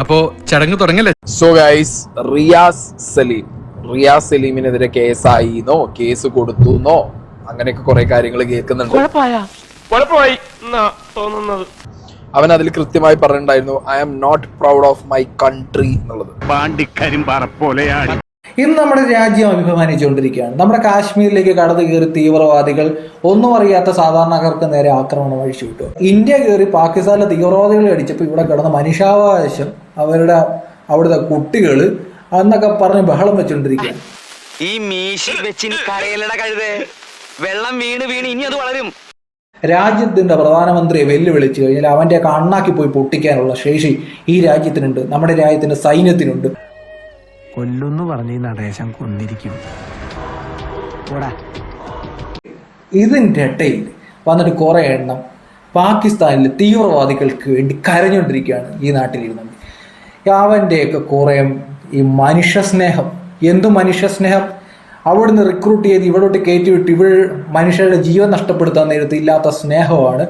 അപ്പോ ചടങ്ങ് തുടങ്ങല്ലേ? So guys Riyas Salim. Riyas സലീമിനെതിരെ കേസായി എന്നോ കേസ് കൊടുത്തു എന്നോ അങ്ങനെയൊക്കെ കുറെ കാര്യങ്ങൾ കേൾക്കുന്നുണ്ട്. അവൻ അതിൽ കൃത്യമായി പറഞ്ഞിട്ടുണ്ടായിരുന്നു I am not proud of my country എന്നുള്ളത്. പോലെയാണ്. ഇന്ന് നമ്മുടെ രാജ്യം അഭിമാനിച്ചുകൊണ്ടിരിക്കുകയാണ്. നമ്മുടെ കാശ്മീരിലേക്ക് കടന്നു കയറി തീവ്രവാദികൾ ഒന്നും അറിയാത്ത സാധാരണക്കാർക്ക് നേരെ ആക്രമണം അഴിച്ചുവിട്ടു ഇന്ത്യ കയറി പാകിസ്ഥാനിലെ തീവ്രവാദികളെ അടിച്ചപ്പോൾ ഇവിടെ കിടന്ന മനുഷ്യാവകാശം അവരുടെ അവിടുത്തെ കുട്ടികൾ അന്നൊക്കെ പറഞ്ഞ് ബഹളം വെച്ചുകൊണ്ടിരിക്കുകയാണ് ഈ മീശി വെച്ചിന് കരയിലട കഴുതേ. വെള്ളം വീണ് വീണ് ഇനി അത് വളരും. രാജ്യത്തിന്റെ പ്രധാനമന്ത്രിയെ വെല്ലുവിളിച്ചു കഴിഞ്ഞാൽ അവന്റെ കണ്ണാക്കി പോയി പൊട്ടിക്കാനുള്ള ശേഷി ഈ രാജ്യത്തിനുണ്ട്. നമ്മുടെ രാജ്യത്തിന്റെ സൈന്യത്തിനുണ്ട്. കൊല്ലുന്നു പറഞ്ഞ ഈ നടേശം കൊന്നിരിക്കും. ഇതിന്റെ ഇതിന്റെ ഇടയിൽ വന്നിട്ട് കുറേ എണ്ണം പാകിസ്ഥാനിലെ തീവ്രവാദികൾക്ക് വേണ്ടി കരഞ്ഞുകൊണ്ടിരിക്കുകയാണ് ഈ നാട്ടിലിരുന്നത് അവന്റെയൊക്കെ കുറേ ഈ മനുഷ്യസ്നേഹം. എന്തു മനുഷ്യസ്നേഹം? അവിടുന്ന് റിക്രൂട്ട് ചെയ്ത് ഇവിടോട്ട് കയറ്റി വിട്ട് ഇവൾ മനുഷ്യരുടെ ജീവൻ നഷ്ടപ്പെടുത്താൻ നേരത്ത് ഇല്ലാത്ത സ്നേഹമാണ്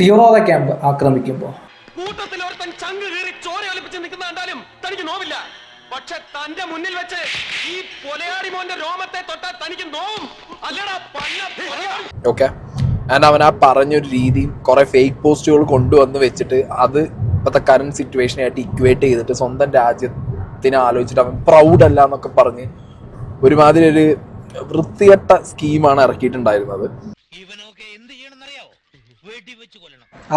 തീവ്രവാദ ക്യാമ്പ് ആക്രമിക്കുമ്പോൾ. കൂട്ടത്തിൽ ഒരുത്തൻ ചങ്ക് കീറി ചോര ഒലിപ്പിച്ച് നിൽക്കുന്ന കണ്ടാലും തനിക്ക് നോവില്ല. പക്ഷെ തന്റെ മുന്നിൽ വെച്ച് ഈ പൊലയാടി മോന്റെ രോമത്തെ തൊട്ടാൽ തനിക്ക് നോവും. അല്ലടാ പന്ന ഓക്കെ ആൻഡ് അവൻ ആ പറഞ്ഞൊരു രീതി കുറെ ഫേക്ക് പോസ്റ്റുകൾ കൊണ്ടുവന്ന് വെച്ചിട്ട് അത് ഇപ്പോഴത്തെ കറണ്ട് സിറ്റുവേഷനായിട്ട് ഇക്വേറ്റ് ചെയ്തിട്ട് സ്വന്തം രാജ്യത്തിനെ ആലോചിച്ചിട്ട് അവൻ പ്രൗഡ് അല്ല എന്നൊക്കെ പറഞ്ഞ് ഒരുമാതിരി ഒരു വൃത്തികെട്ട സ്കീമാണ് ഇറക്കിയിട്ടുണ്ടായിരുന്നത്.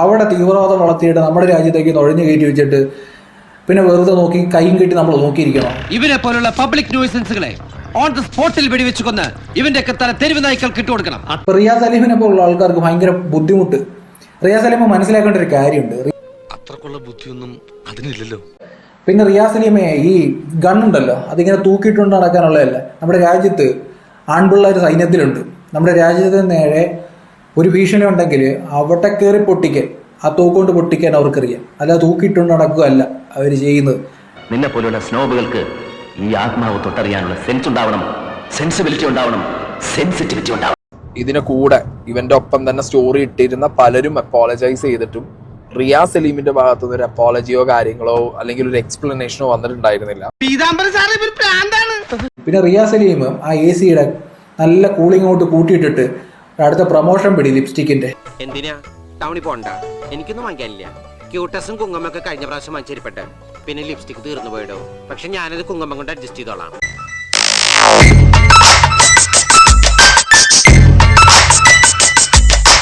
അവിടെ തീവ്രവാദം വളർത്തിയിട്ട് നമ്മുടെ രാജ്യത്തേക്ക് നുഴഞ്ഞു കയറ്റി വെച്ചിട്ട് പിന്നെ വെറുതെ നോക്കി കൈയും കെട്ടി നമ്മൾ നോക്കിയിരിക്കണം. ഇവനെ പോലുള്ള പബ്ലിക് ന്യൂസൻസുകളെ ഓൺ ദ സ്പോട്ടിൽ വെടിവെച്ച് കൊന്ന് ഇവന്റെ തല തെരുവ് നായ്ക്കൾക്ക് ഇട്ട് കൊടുക്കണം. റിയാസ് അലീമിനെ പോലുള്ള ആൾക്കാർക്ക് ഭയങ്കര ബുദ്ധിമുട്ട്. റിയാസ് അലീമ മനസ്സിലാക്കേണ്ട ഒരു കാര്യമുണ്ട്. അത്രക്കുള്ള ബുദ്ധിയൊന്നും അതിനില്ലല്ലോ. പിന്നെ റിയാസ് അലീമെ ഈ ഗണ്ണുണ്ടല്ലോ അതിങ്ങനെ തൂക്കിയിട്ടുണ്ട് നടക്കാനുള്ളതല്ല. നമ്മുടെ രാജ്യത്ത് ആൺപിള്ളേർ സൈന്യത്തിലുണ്ട്. നമ്മുടെ രാജ്യത്തിന് നേരെ ഒരു ഭീഷണി ഉണ്ടെങ്കിൽ അവിടെ കയറി പൊട്ടിക്കാൻ ആ തൂക്കൊണ്ട് പൊട്ടിക്കാൻ അവർക്കറിയാം. അല്ല തൂക്കിയിട്ടുണ്ട് നടക്കുകയല്ല അവർ ചെയ്യുന്നത്. നിന്നെ പോലുള്ള സ്നോബുകൾക്ക് ഈ ആത്മാവ് തൊട്ടറിയാനുള്ള സെൻസ് ഉണ്ടാവണം സെൻസിബിലിറ്റി ഉണ്ടാവണം സെൻസിറ്റിവിറ്റി ഉണ്ടാവണം. ഇതിന് കൂടെ ഇവന്റെ ഒപ്പം തന്നെ സ്റ്റോറി ഇട്ടിരുന്ന പലരും അപ്പോളജൈസ് ചെയ്തിട്ടും റിയാസ് സലീമിന്റെ ഭാഗത്തു നിന്ന് ഒരു അപ്പോളജിയോ കാര്യങ്ങളോ അല്ലെങ്കിൽ ഒരു എക്സ്പ്ലനേഷനോ വന്നിട്ടുണ്ടായിരുന്നില്ല. പീതാംബരൻ സാറ് ഇവർ പ്രാന്താണ്. പിന്നെ റിയാ സലീം ആ എ സിയുടെ നല്ല കൂളിംഗ് ഔട്ട് കൂട്ടിയിട്ടിട്ട് അടുത്ത പ്രൊമോഷൻ പിടി ലിപ്സ്റ്റിക്കിന്റെ എന്തിനാ? ടൗണിൽ പോണ്ട. എനിക്കൊന്നും വാങ്ങിക്കാനില്ല. ക്യൂട്ടസും കുങ്ങമ്മൊക്കെ കഴിഞ്ഞ പ്രാവശ്യം വാങ്ങിച്ചേരിപ്പെട്ടെ പിന്നെ ലിപ്സ്റ്റിക് തീർന്നു പോയിടോ. പക്ഷെ ഞാനത് കുങ്ങമ്മ കൊണ്ട് അഡ്ജസ്റ്റ് ചെയ്തോളാം.